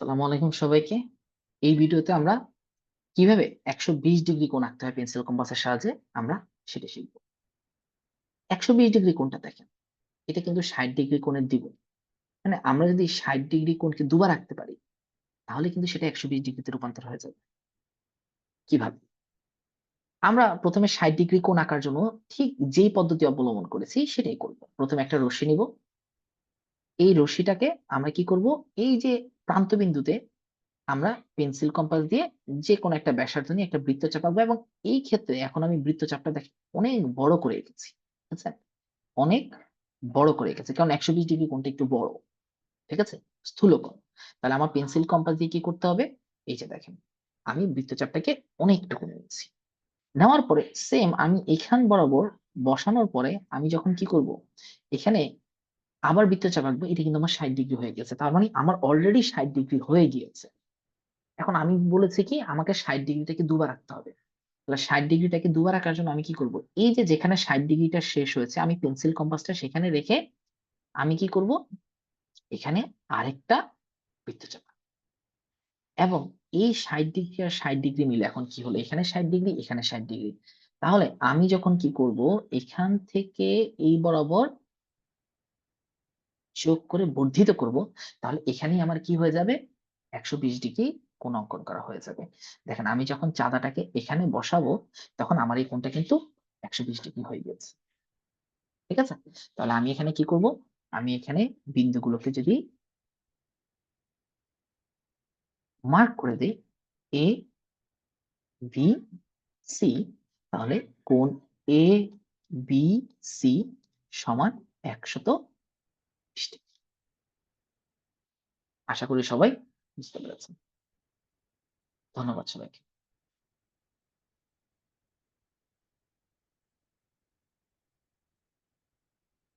আসসালামু আলাইকুম সবাইকে। এই ভিডিওতে আমরা কীভাবে ১২০ ডিগ্রি কোণ আঁকতে হয় পেন্সিল কম্পাসের সাহায্যে আমরা সেটা শিখব। ১২০ ডিগ্রি কোণটা দেখেন। এটা কিন্তু ৬০ ডিগ্রি কোণের দ্বিগুণ। মানে আমরা যদি ৬০ ডিগ্রি কোণকে দুবার আঁকতে পারি, তাহলে কিন্তু সেটা ১২০ ডিগ্রিতে রূপান্তর হয়ে যাবে। কীভাবে? আমরা প্রথমে ষাট ডিগ্রি কোণ আঁকার জন্য ঠিক যেই পদ্ধতি অবলম্বন করেছি সেটাই করব। প্রথমে একটা রশ্মি নিব। এই রশ্মিটাকে আমরা কি করব? এই যে প্রান্তবিন্দুতে আমরা পেন্সিল কম্পাস দিয়ে যেকোনো একটা ব্যাসার্ধ নিয়ে একটা বৃত্তচাপ আঁকবো এবং এই ক্ষেত্রে এখন আমি বৃত্তচাপটা দেখেন অনেক বড় করে এঁকেছি। বুঝছেন? অনেক বড় করে এঁকেছি। কারণ ১২০ ডিগ্রি কোনটা একটু বড়। ঠিক আছে? স্থূল কোণ। তাহলে আমার পেন্সিল কম্পাস দিয়ে কি করতে হবে? এই যে দেখেন, আমি বৃত্তচাপটাকে অনেকটুকু নিয়েছি। নেওয়ার পরে সেম আমি এখান বরাবর বসানোর পরে আমি যখন কি করব? এখানে আবার বৃত্তচাপ আঁকবো। এটা কিন্তু আমার ৬০ ডিগ্রি হয়ে গেছে। তার মানে আমার অলরেডি ৬০ ডিগ্রি হয়ে গিয়েছে। এখন আমি বলেছি কি আমাকে ৬০ ডিগ্রিটাকে দুবার আঁকতে হবে। তাহলে ৬০ ডিগ্রিটাকে দুবার আঁকার জন্য আমি কি করব? এই যে যেখানে ৬০ ডিগ্রিটা শেষ হয়েছে আমি পেন্সিল কম্পাসটা সেখানে রেখে আমি কি করব? এখানে আরেকটা বৃত্তচাপ। এবং এই ৬০ ডিগ্রি আর ৬০ ডিগ্রি মিলে এখন কি হলো? এখানে ৬০ ডিগ্রি, এখানে ৬০ ডিগ্রি। তাহলে আমি যখন কি করব? এখান থেকে এই বরাবর যোগ করে বর্ধিত করব, তাহলে এখানেই আমার কি হয়ে যাবে? ১২০ ডিগ্রি কোন অঙ্কন করা হয়ে যাবে। দেখেন আমি যখন চাঁদাটাকে এখানে বসাবো, তখন আমার এই কোণটা কিন্তু ১২০ ডিগ্রি হয়ে গেছে। ঠিক আছে? তাহলে আমি এখানে কি করব? আমি এখানে বিন্দুগুলোকে যদি মার্ক করে দিই এ বি সি তাহলে কোন এ বি সি সমান ১২০ ডিগ্রি। আশা করি সবাই বুঝতে পেরেছেন। ধন্যবাদ সবাইকে।